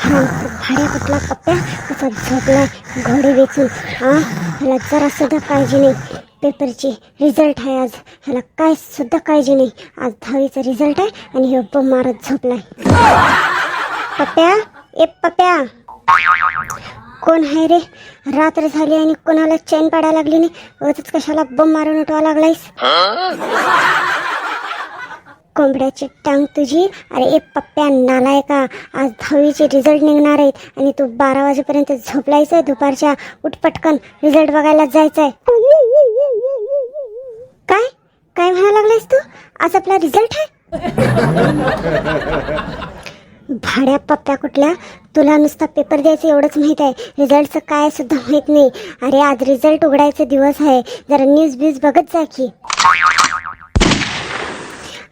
हा कुठला पप्प्या कसा झोपलाय. घोडे वेचून हा ह्याला जरा सुद्धा काळजी नाही. पेपरची रिझल्ट आहे आज. ह्याला काय सुद्धा काळजी नाही. आज दहावीचा रिझल्ट आहे आणि हे बम मारत झोपलाय. पप्प्या ए पप्प्या कोण आहे रे? रात्र झाली आणि कोणाला चैन पाडायला लागली नाही? उगच कशाला बम मारून उठवा लागलायस? कोंबड्याची टांग तुझी? अरे ए पप्प्या नालायका आज दहावीचे रिझल्ट निघणार आहेत आणि तू बारा वाजेपर्यंत झोपलायचंय दुपारच्या उठपटकन. रिझल्ट बघायला जायचंय काय? काय म्हणायला लागलायस तू? आज आपला रिझल्ट आहे? भाड्या पप्प्या कुठल्या? तुला नुसता पेपर द्यायचं एवढंच माहीत आहे. रिझल्टचं काय सुद्धा माहीत नाही. अरे आज रिझल्ट उघडायचा दिवस आहे. जरा न्यूज ब्यूज बघत जा की.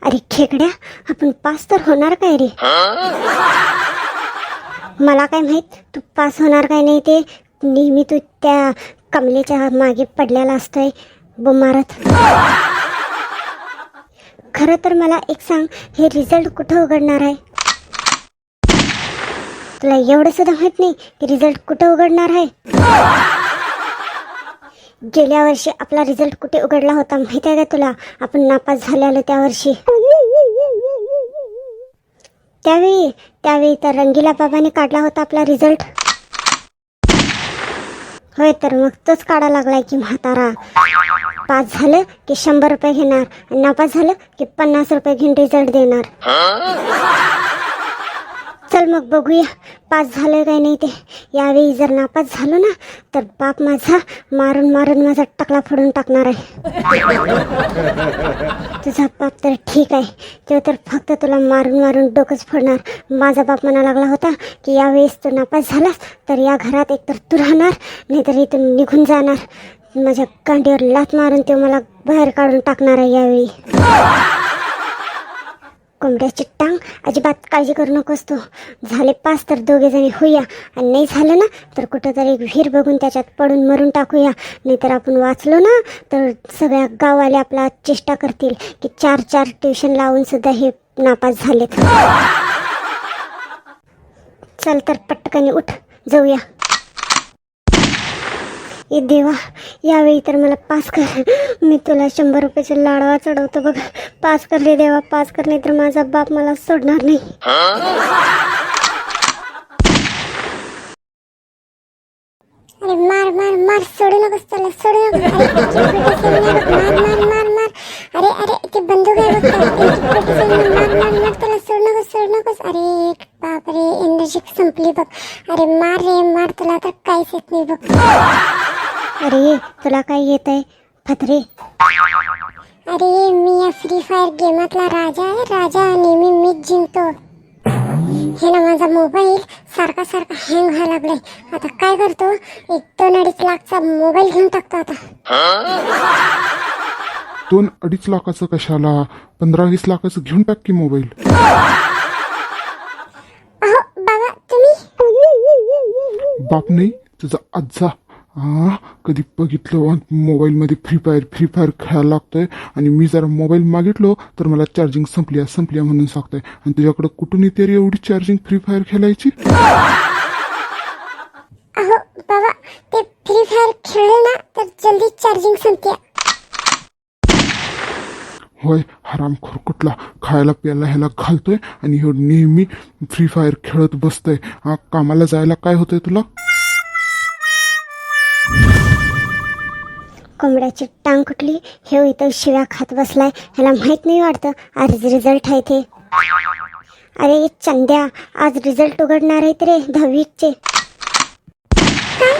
अरे खेकड्या आपण पास तर होणार काय रे? मला काय माहीत? तू पास होणार काय नाही ते? नेहमी तू त्या कमलेच्या मागे पडलेला असतोय. बुमारत खरं तर मला एक सांग हे रिझल्ट कुठं उघडणार आहे? तुला एवढं सुद्धा माहीत नाही की रिझल्ट कुठं उघडणार आहे. गेल्या वर्षी आपला रिझल्ट कुठे उघडला होता माहिती आहे का तुला? आपण नापास झालेलो त्या वर्षी. त्यावेळी त्यावेळी तर रंगीला बाबाने काढला होता आपला रिझल्ट होय तर मग तोच काढा लागलाय की म्हातारा. पास झालं की शंभर रुपये घेणार आणि नापास झालं की पन्नास रुपये घेऊन रिझल्ट देणार. मग बघूया. पास झालं काय नाही ते. यावेळी जर नापास झालो ना तर बाप माझा मारून मारून माझा टकला फोडून टाकणार आहे. तुझा बाप तर ठीक आहे. तो तर फक्त तुला मारून मारून डोकंच फोडणार. माझा बाप म्हणा लागला होता की यावेळेस तू नापास झालास तर या घरात एकतर तू राहणार नाहीतर इथून निघून जाणार. माझ्या कांडीवर लात मारून ते मला बाहेर काढून टाकणार आहे यावेळी. कोंबड्याची अजिबात काळजी करू नकोस तू. झाले पास तर दोघे जणी होऊया. आणि नाही झालं ना तर कुठंतरी एक विहीर बघून त्याच्यात पडून मरून टाकूया. नाहीतर आपण वाचलो ना तर सगळ्या गाववाले आपला चेष्टा करतील की चार चार ट्युशन लावून सुद्धा हे नापास झालेत. चल तर पटकन उठ जाऊया. ए देवा यावेळी तर मला पास कर. मी तुला शंभर रुपयाचा लाडवा चढवतो बघ. पास करले देवा पास कर नाही तर माझा बाप मला सोडणार नाही. अरे मार मार मार सोडू नकोस त्याला सोडू नकोस अरे, मार मार मार मार अरे अरे ते बंदूक आहे बघ त्याला. मार मार मार त्याला सोडू नकोस सोडू नकोस. अरे बापरे एनर्जी संपली बघ. अरे मार रे मार तुला तर काहीच येत नाही बघ. अरे तुला काय येत आहे फतरे अरे मी या फ्री फायर गेमातला राजा आहे. राजा नेहमी मीच जिंकतो. हे ना माझा मोबाईल सारखा सारखा हँग व्हायला लागलाय. आता काय करतो? एक दोन अडीच लाखचा मोबाईल घेऊन टाकतो आता. दोन अडीच लाखाचं कशाला? पंधरा वीस लाखाचं घेऊन टाक की मोबाईल अहो बाबा तुम्ही? बाप नाही तुझा आजा हा? कधी बघितलं मोबाईलमध्ये फ्री फायर फ्री फायर खेळायला लागतोय. आणि मी जरा मोबाईल मागितलो तर मला चार्जिंग संपली संपली म्हणून सांगतोय. आणि तुझ्याकडे कुठून येते रे एवढी चार्जिंग फ्री फायर खेळायची? अहो बाबा ते फ्री फायर खेळलं ना तर जल्दी चार्जिंग संपते. होय हरामखोर कुठला. खायला प्यायला ह्याला घालतोय आणि ह्यो नेहमी फ्री फायर खेळत बसतोय. हा कामाला जायला काय होतंय तुला? कोंबड्याची टांग कुठली हे इथं शिव्या खात बसलाय. ह्याला माहीत नाही वाटतं. आज रिझल्ट आहे ते. अरे चंद्या आज रिझल्ट उघडणार आहेत रे दहावीचे. काय?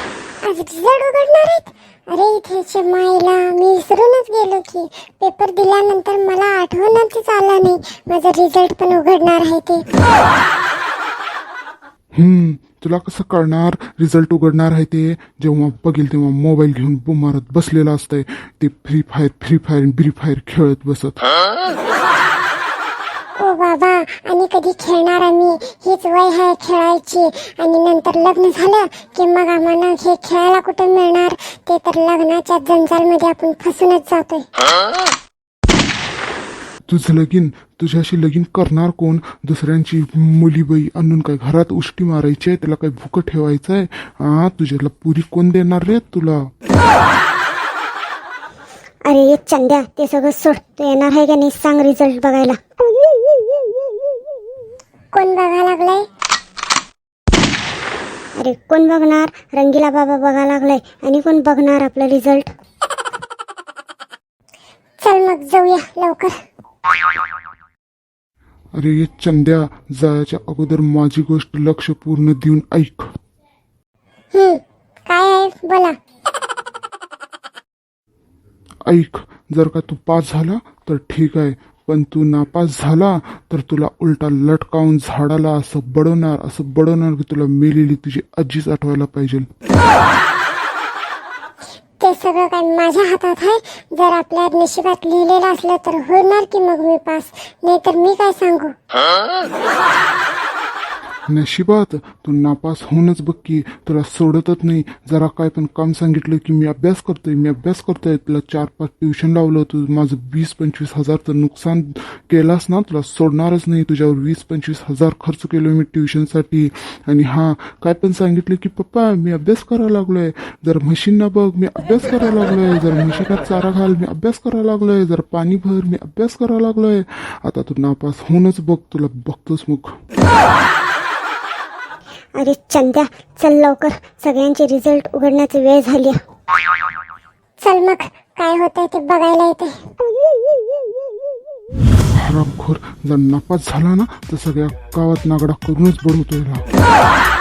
आज रिझल्ट उघडणार आहेत? अरे इथे माईला मी विसरूनच गेलो की. पेपर दिल्यानंतर मला आठवणच आला नाही. माझा रिझल्ट पण उघडणार आहे ते. तुला कसं कळणार? रिझल्ट उघडणार आहे ते. जेव्हा बघेल तेव्हा मोबाईल घेऊन बुमारत बसलेला असतंय. ते Free Fire Free Fire Free Fire खेळत बसत. ओ बाबा आणि कधी खेळणार आम्ही? हीच वय आहे खेळायची. आणि नंतर लग्न झालं की मग आम्हाला हे खेळायला कुठे मिळणार? ते तर लग्नाच्या जंजालमध्ये आपण फसूनच जातोय. तुझं लगीन तुझ्याशी लगीन करणार कोण? दुसऱ्यांची मुलीबाई आणून काय घरात उष्टी मारायची आहे? त्याला काय भूक ठेवायचं आहे? हा तुझ्याला पुरी कोण देणार रे तुला? अरे ये चंद्या ते सगळं सोड तू येणार आहे का नाही सांग रिझल्ट बघायला. कोण बघा लागलाय? अरे कोण बघणार? रंगीला बाबा बघा लागलाय. आणि कोण बघणार आपला रिझल्ट चल मग जाऊया लवकर. अरे ये चंद्या जायच्या अगोदर माझी गोष्ट लक्ष पूर्ण देऊन ऐक. काय आहे? बोला. ऐक जर का तू पास झाला तर ठीक आहे. पण तू नापास झाला तर तुला उलटा लटकावून झाडाला असं बडवणार असं बडवणार की तुला मेलेली तुझी आजीच आठवायला पाहिजे. सगळं काही माझ्या हातात आहे. जर आपल्या नशिबात लिहिलेलं असलं तर होणार की मग मी पास? नाही तर मी काय सांगू? नशिबात तू नापास होऊनच बघ की तुला सोडतच नाही. जरा काय पण काम सांगितलं की मी अभ्यास करतोय मी अभ्यास करतोय. तुला चार पाच ट्युशन लावलं तू माझं वीस पंचवीस हजार तर नुकसान केलास ना? तुला सोडणारच नाही. तुझ्यावर वीस पंचवीस हजार खर्च केलो मी ट्युशनसाठी. आणि हा काय पण सांगितलं की पप्पा मी अभ्यास करायला लागलोय. जर म्हशींना बघ मी अभ्यास करायला लागलोय. जर म्हशीला चारा घाल मी अभ्यास करायला लागलोय. जर पाणी भर मी अभ्यास करायला लागलोय. आता तू नापास होऊनच बघ. तुला बघतोच मग. अरे चंद्या चल लवकर. सगळ्यांचे रिझल्ट उघडण्याची वेळ झाली चल मग काय होतंय ते बघायला येते. हरामखोर जर नापास झाला ना तर सगळ्या गावात नागडा करूनच बडवतो याला